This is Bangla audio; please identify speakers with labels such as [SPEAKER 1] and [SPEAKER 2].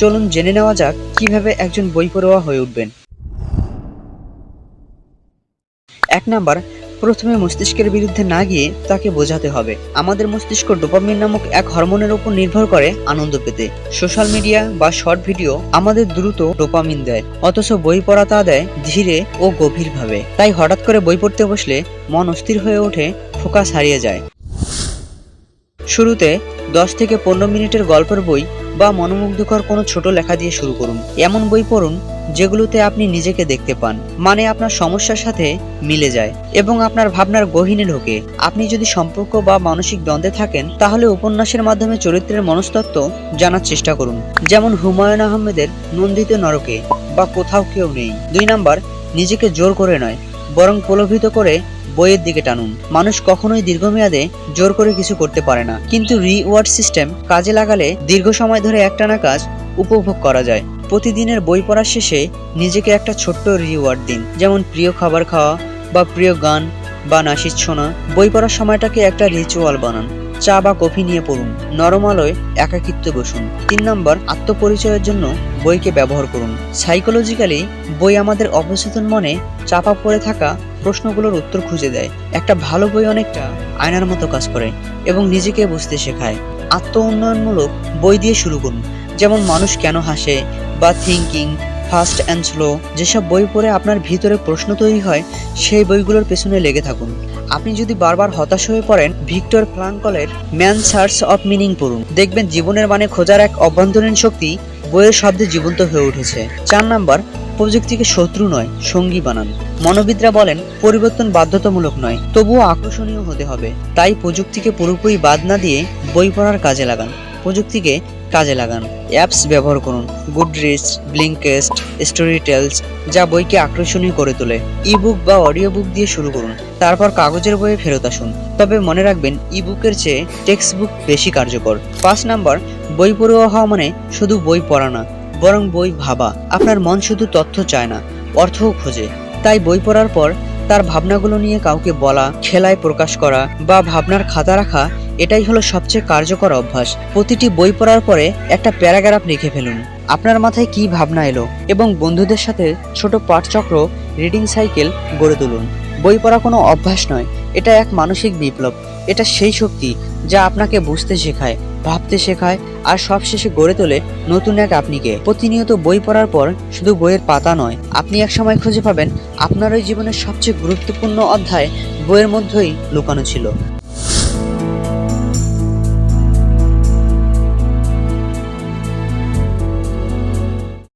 [SPEAKER 1] চলুন জেনে নেওয়া যাক কীভাবে একজন বই পড়োয়া হয়ে উঠবেন। এক নাম্বার, প্রথমে মস্তিষ্কের বিরুদ্ধে না গিয়ে তাকে বোঝাতে হবে। আমাদের মস্তিষ্ক ডোপামিন নামক এক হরমোনের উপর নির্ভর করে আনন্দ পেতে। সোশ্যাল মিডিয়া বা শর্ট ভিডিও আমাদের দ্রুত ডোপামিন দেয়, অথচ বই পড়া তা দেয় ধীরে ও গভীরভাবে। তাই হঠাৎ করে বই পড়তে বসলে মন অস্থির হয়ে ওঠে, ফোকাস হারিয়ে যায়। শুরুতে দশ থেকে পনেরো মিনিটের গল্পের বই বা মনোমুগ্ধকর কোনো ছোট লেখা দিয়ে শুরু করুন। এমন বই পড়ুন যেগুলোতে আপনি নিজেকে দেখতে পান মানে আপনার সমস্যার সাথে মিলে যায় এবং আপনার ভাবনার গহীনে ঢোকে। আপনি যদি সম্পর্ক বা মানসিক দ্বন্দ্বে থাকেন, তাহলে উপন্যাসের মাধ্যমে চরিত্রের মনস্তত্ত্ব জানার চেষ্টা করুন। যেমন হুমায়ুন আহমেদের নন্দিত নরকে বা কোথাও কেউ নেই। দুই নাম্বার, নিজেকে জোর করে নয়, বরং প্রলোভিত করে বইয়ের দিকে টানুন। মানুষ কখনোই দীর্ঘমেয়াদে জোর করে কিছু করতে পারে না। কিন্তু রিওয়ার্ড সিস্টেম কাজে লাগালে দীর্ঘ সময় ধরে একটানা কাজ উপভোগ করা যায়। প্রতিদিনের বই পড়ার শেষে নিজেকে একটা ছোট্ট রিওয়ার্ড দিন। যেমন প্রিয় খাবার খাওয়া বা প্রিয় গান বা নাসির শোনা বই পড়ার সময়টাকে একটা রিচুয়াল বানান। চা বা কফি নিয়ে পড়ুন। নরম আলোয় একাকিত্ব বসুন। তিন নম্বর, আত্মপরিচয়ের জন্য বইকে ব্যবহার করুন। সাইকোলজিক্যালি বই আমাদের অবচেতন মনে চাপা পড়ে থাকা প্রশ্নগুলোর উত্তর খুঁজে দেয়। একটা ভালো বই অনেকটা আয়নার মতো কাজ করে এবং নিজেকে বুঝতে শেখায়। আত্ম উন্নয়নমূলক বই দিয়ে শুরু করুন। যেমন মানুষ কেন হাসে বা থিঙ্কিং ফাস্ট অ্যান্ড স্লো যেসব বই পড়ে আপনার ভিতরে প্রশ্ন তৈরি হয়, সেই বইগুলোর পেছনে লেগে থাকুন। আপনি যদি বারবার হতাশ হয়ে পড়েন, ভিক্টর ফ্রাঙ্কলের ম্যান সার্চ অফ মিনিং পড়ুন। দেখবেন জীবনের মানে খোঁজার এক অভ্যন্তরীণ শক্তি বইয়ের শব্দে জীবন্ত হয়ে উঠেছে। চার নাম্বার, প্রযুক্তিকে শত্রু নয়, সঙ্গী বানান। মনোবিদরা বলেন, পরিবর্তন বাধ্যতামূলক নয়, তবুও আকর্ষণীয় হতে হবে। তাই প্রযুক্তিকে পুরোপুরি বাদ না দিয়ে বই পড়ার কাজে লাগান। প্রযুক্তিকে কাজে লাগান। অ্যাপস ব্যবহার করুন। গুডরিডস ব্লিঙ্কেস্ট স্টোরি টেলস যা বইকে আকর্ষণীয় করে তোলে। ইবুক বা অডিও বুক দিয়ে শুরু করুন। তারপর কাগজের বইয়ে ফেরত আসুন। তবে মনে রাখবেন ইবুকের চেয়ে টেক্সট বুক বেশি কার্যকর। পাঁচ নাম্বার, বই পড়ুয়া হওয়া মানে শুধু বই পড়া না, বরং বই ভাবা। আপনার মন শুধু তথ্য চায় না, অর্থও খোঁজে। তাই বই পড়ার পর তার ভাবনাগুলো নিয়ে কাউকে বলা, খেলায় প্রকাশ করা বা ভাবনার খাতা রাখা, এটাই হলো সবচেয়ে কার্যকর অভ্যাস। প্রতিটি বই পড়ার পরে একটা প্যারাগ্রাফ লিখে ফেলুন। আপনার মাথায় কি ভাবনা এলো এবং বন্ধুদের সাথে ছোট পাঠচক্র, রিডিং সাইকেল গড়ে তুলুন। বই পড়া কোনো অভ্যাস নয় এটা এক মানসিক বিপ্লব। এটা সেই শক্তি যা আপনাকে বুঝতে শেখায়, ভাবতে শেখায় আর সবশেষে গড়ে তোলে নতুন এক আপনিকে। প্রতিনিয়ত বই পড়ার পর শুধু বইয়ের পাতা নয়, আপনি এক সময় খুঁজে পাবেন আপনার ওই জীবনের সবচেয়ে গুরুত্বপূর্ণ অধ্যায় বইয়ের মধ্যেই লুকানো ছিল।